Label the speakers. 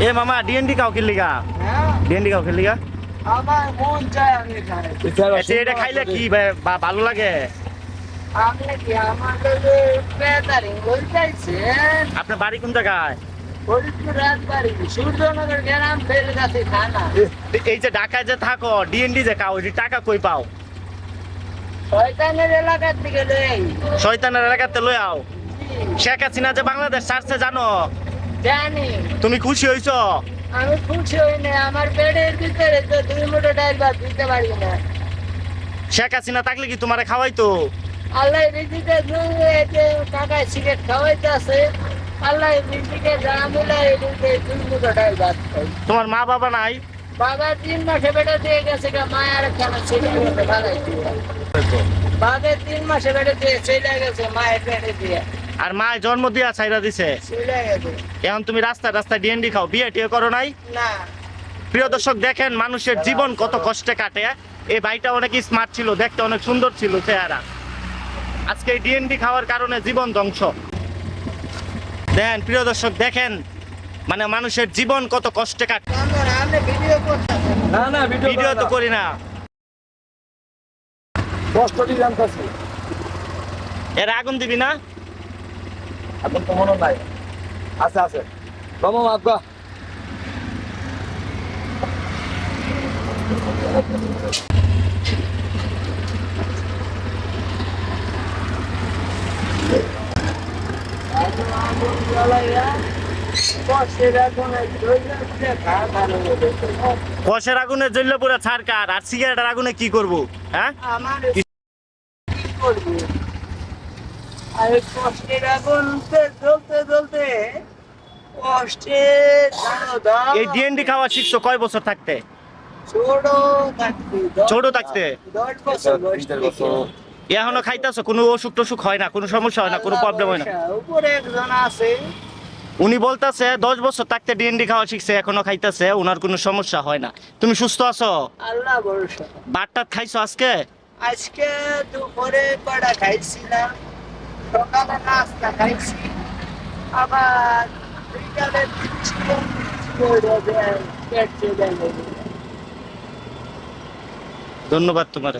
Speaker 1: এ মামা ডিএনডি কাও কিনলিগা
Speaker 2: হ্যাঁ
Speaker 1: ডিএনডি
Speaker 2: আমি খাই
Speaker 1: আচ্ছা এটা খাইলে কি ভালো লাগে? আপনার বাড়ি কোন জায়গায়? এই যে ঢাকায় যে থাকো ডিএনডি যে খাও টাকা কই পাও?
Speaker 2: শয়তানের এলাকার দিকে নেই
Speaker 1: শয়তানের এলাকাতে লই আও। শেখ হাসিনা যে বাংলাদেশ ছাড়ছে জানো?
Speaker 2: জানি।
Speaker 1: তুমি খুশি হইছো
Speaker 2: আমি খুশি হই না আমার পেটের ভিতরে তো দুই মুঠো ডাল ভাত দিতে পারি না।
Speaker 1: শেখ হাসিনা থাকলে কি তোমারে খাওয়াইতো?
Speaker 2: আল্লাহ রিজিকে যে কাকায় সিগারেট আল্লাহ রিজিকে মিলাই এদিকে দুই মুঠো ডাল ভাত খাই।
Speaker 1: তোমার মা বাবা নাই?
Speaker 2: বাবা তিন মাসে বেটা দিয়ে গেছে গা মায়ের ছেলে গেছে ভালাই দিয়ে বাবা তিন মাসে বেটা দিয়ে চলে গেছে মায়ের পেটে দিয়ে।
Speaker 1: আর মা জন্ম দিয়া ছাইরা দিছে। এখন তুমি রাস্তায় রাস্তায় ডিএনডি খাও বিয়ে টিয়ে করো নাই? প্রিয় দর্শক দেখেন মানুষের জীবন কত কষ্টে কাটে এই ভাইটা অনেক স্মার্ট ছিল দেখতে অনেক সুন্দর ছিল চেহারা। আজকে এই ডিএনডি খাওয়ার কারণে জীবন ধ্বংস। দেখেন প্রিয় দর্শক দেখেন মানে মানুষের জীবন কত কষ্টে কাটে।
Speaker 2: ভিডিও
Speaker 3: না না ভিডিও
Speaker 1: ভিডিও তো করি না।
Speaker 3: কষ্টটি জানতেছি
Speaker 1: এর আগুন দিবি না?
Speaker 3: এখন তো মনে নাই। আছে আছে। বাবা
Speaker 1: কষের আগুনে জ্বললে পুরো ছাড়কার আর সিগারেটের আগুনে কি করব? হ্যাঁ?
Speaker 2: আমার কি করব? আর কষ্টের আগুন জ্বলতে জ্বলতে কষ্টে
Speaker 1: এই ডিএনডি খাওয়া শিখছো কয় বছর থাকতে?
Speaker 2: ছোট থাকতে দশ-
Speaker 1: ছোট থাকতে?
Speaker 2: দশ বছর বয়স
Speaker 3: তিন
Speaker 2: থেকে।
Speaker 3: বছর
Speaker 1: এখনও খাইতেছো? কোনো অসুখ টসুখ হয় না? কোনো সমস্যা হয় না? কোনো প্রবলেম হয় না?
Speaker 2: উপরে একজন আছে।
Speaker 1: উনি বলতাছে দশ বছর থাকতে ডিএনডি খাওয়া শিখছে এখনও খাইতেছে ওনার কোনো সমস্যা হয় না। তুমি সুস্থ আছো?
Speaker 2: আল্লাহ ভরসা।
Speaker 1: বাটটাত খাইছো আজকে?
Speaker 2: আজকে দুপুরে খাইছিলাম। সকালে নাস্তা খাইছি আবার বিকালে।
Speaker 1: ধন্যবাদ তোমার